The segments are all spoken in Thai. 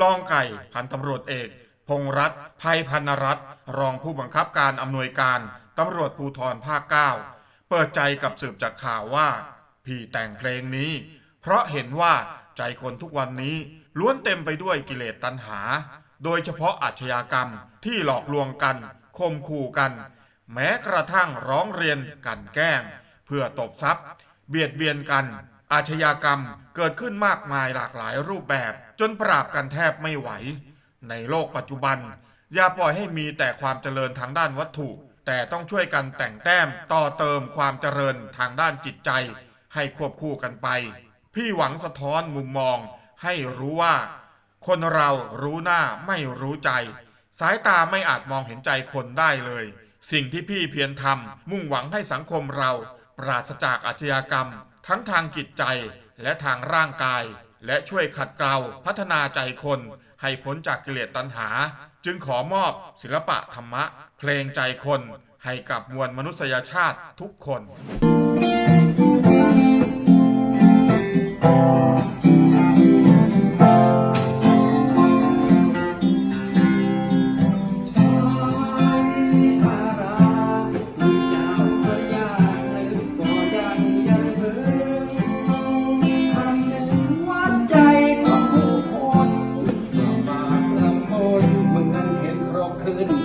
รองไก่พันตำรวจเอก พงษ์รัตน์ภัยพันรัตน์รองผู้บังคับการอำนวยการตำรวจภูธรภาค9เปิดใจกับสืบจากข่าวว่า พี่แต่งเพลงนี้ เพราะเห็นว่าใจคนทุกวันนี้ล้วนเต็มไปด้วยกิเลสตัณหา โดยเฉพาะอาชญากรรมที่หลอกลวงกันคมขู่กัน แม้กระทั่งร้องเรียนกันแกล้ง เพื่อตบทรัพย์ เบียดเบียนกัน อาชญากรรมเกิดขึ้นมากมายหลากหลายรูปแบบ จนปราบกันแทบไม่ไหว ในโลกปัจจุบัน อย่าปล่อยให้มีแต่ความเจริญทางด้านวัตถุ แต่ต้องช่วยกันแต่งแต้มต่อเติมความเจริญทางด้านจิตใจ ให้ควบคู่กันไป พี่หวังสะท้อนมุมมอง ให้รู้ว่า คนเรารู้หน้าไม่รู้ใจ สายตาไม่อาจมองเห็นใจคนได้เลย สิ่งที่พี่เพียรทำมุ่งหวังให้สังคมเรา ปราศจากอาชญากรรม ทั้งทางจิตใจและทางร่างกาย และช่วยขัดเกลาพัฒนาใจคน ให้พ้นจากกิเลสตัณหา จึงขอมอบศิลปะธรรมะ เพลงใจคน ให้กับมวลมนุษยชาติทุกคน คืน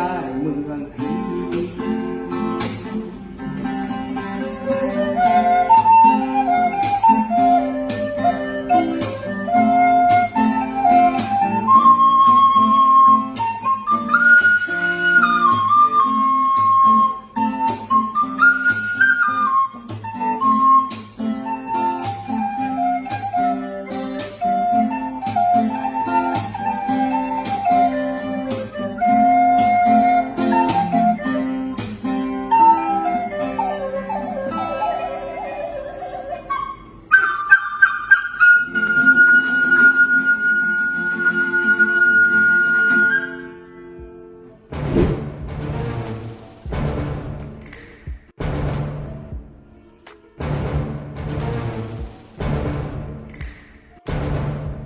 ai mừng